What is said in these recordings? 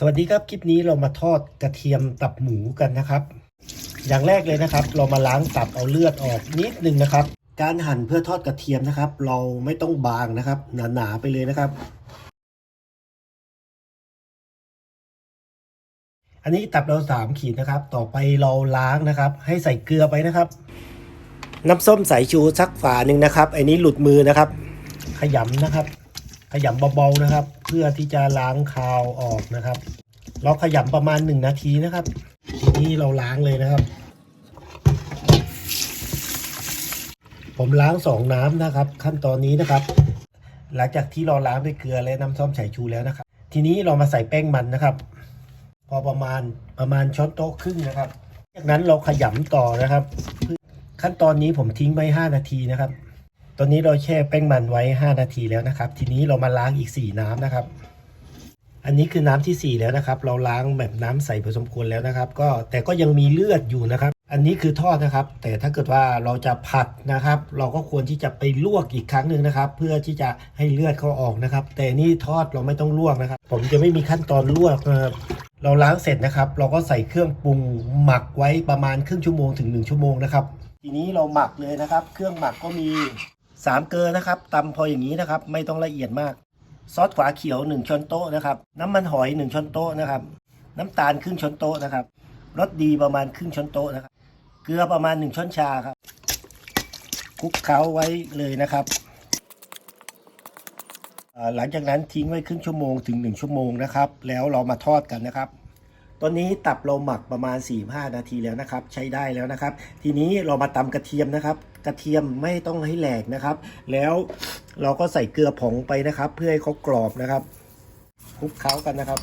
สวัสดีครับคลิปนี้เรามาทอดกระเทียมตับหมูกันนะครับ อย่างแรกเลยนะครับ เรามาล้างตับเอาเลือดออกนิดนึงนะครับ การหั่นเพื่อทอดกระเทียมนะครับ เราไม่ต้องบางนะครับ หนาๆไปเลยนะครับ อันนี้ตับเราสามขีดนะครับ ต่อไปเราล้างนะครับ ให้ใส่เกลือไปนะครับ น้ำส้มสายชูสักฝาหนึ่งนะครับไอันนี้หลุดมือนะครับ ขยำนะครับ ขยำเบาๆนะครับ เพื่อที่จะล้างคาวออกนะครับ เราขยำประมาณ 1 นาทีนะครับ ทีนี้เราล้างเลยนะครับ ผมล้างสองน้ำนะครับ ขั้นตอนนี้นะครับ หลังจากที่เราล้างด้วยเกลือและน้ำส้มสายชูแล้วนะครับ ทีนี้เรามาใส่แป้งมันนะครับ พอประมาณประมาณช้อนโต๊ะครึ่งนะครับ จากนั้นเราขยำต่อนะครับ ขั้นตอนนี้ผมทิ้งไว้5นาทีนะครับ ตอนนี้เราแช่แป้งมันไว้ 5 นาทีแล้วนะครับ ทีนี้เรามาล้างอีก 4 น้ำนะครับ อันนี้คือน้ำทีสี่ 4 แล้วนะครับ เราล้างแบบน้ำใสผสมควรแล้วนะครับ ก็แต่ก็ยังมีเลือดอยู่นะครับ อันนี้คือทอดนะครับ แต่ถ้าเกิดว่าเราจะผัดนะครับ เราก็ควรที่จะไปลวกอีกครั้งหนึ่งนะครับ เพื่อที่จะให้เลือดเขาออกนะครับ แต่นี่ทอดเราไม่ต้องลวกนะครับ ผมจะไม่มีขั้นตอนลวกนะครับเราล้างเสร็จนะครับ เราก็ใส่เครื่องปรุงหมักไว้ประมาณครึ่งชั่วโมงถึง 1 ชั่วโมงนะครับ ทีนี้เราหมักเลยนะครับ เครื่องหมักก็มี สามเกลือนะครับตำพออย่างนี้นะครับ ไม่ต้องละเอียดมาก ซอสฝาเขียว 1ช้อนโต๊ะนะครับ น้ำมันหอย 1ช้อนโต๊ะนะครับ น้ำตาลครึ่งช้อนโต๊ะนะครับรสดีประมาณครึ่งช้อนโต๊ะนะครับ เกลือประมาณ 1ช้อนชาครับคลุกเคล้าไว้เลยนะครับ หลังจากนั้นทิ้งไว้ครึ่งชั่วโมงถึง 1 ชั่วโมงนะครับ แล้วเรามาทอดกันนะครับตอนนี้ตับเราหมักประมาณ 4-5 นาทีแล้วนะครับ ใช้ได้แล้วนะครับ ทีนี้เรามาตำกระเทียมนะครับ กระเทียมไม่ต้องให้แหลกนะครับ แล้วเราก็ใส่เกลือผงไปนะครับ เพื่อให้เขากรอบนะครับคลุกเคล้ากันนะครับ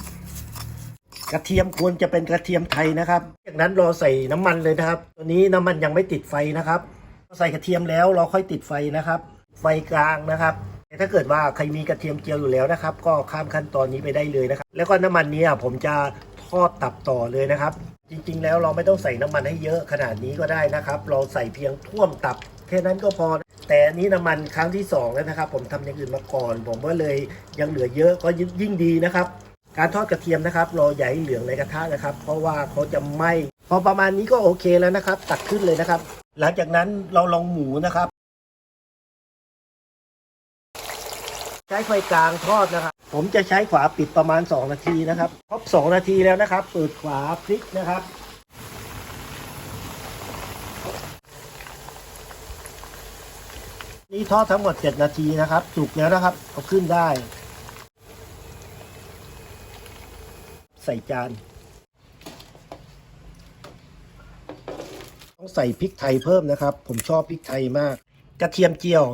กระเทียมควรจะเป็นกระเทียมไทยนะครับ จากนั้นเราใส่น้ำมันเลยนะครับ ตัวนี้น้ำมันยังไม่ติดไฟนะครับใส่กระเทียมแล้วเราค่อยติดไฟนะครับ ไฟกลางนะครับถ้าเกิดว่าใครมีกระเทียมเจียวอยู่แล้วนะครับ ก็ข้ามขั้นตอนนี้ไปได้เลยนะครับ แล้วก็น้ำมันนี้ผมจะทอดตับต่อเลยนะครับ จริงๆ แล้วเราไม่ต้องใส่น้ำมันให้เยอะขนาดนี้ก็ได้นะครับ เราใส่เพียงท่วมตับ แค่นั้นก็พอ แต่อันนี้น้ำมันครั้งที่สองแล้วนะครับ ผมทำอย่างอื่นมาก่อน ผมก็เลยยังเหลือเยอะก็ยิ่งดีนะครับ การทอดกระเทียมนะครับเราอย่าให้เหลืองในกระทะนะครับ เพราะว่าเขาจะไหม้พอประมาณนี้ก็โอเคแล้วนะครับ ตักขึ้นเลยนะครับ หลังจากนั้นเราลองหมูนะครับใช้ไฟกลางทอดนะครับ ผมจะใช้ฝาปิดประมาณ 2 นาทีนะครับ ครบ 2 นาทีแล้วนะครับ เปิดฝาพลิกนะครับ นี่ทอดทั้งหมด 7 นาทีนะครับสุกแล้วนะครับ เอาขึ้นได้ ใส่จาน ต้องใส่พริกไทยเพิ่มนะครับ ผมชอบพริกไทยมาก กระเทียมเจียว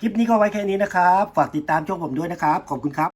คลิปนี้ก็ไว้แค่นี้นะครับ ฝากติดตามช่องผมด้วยนะครับ ขอบคุณครับ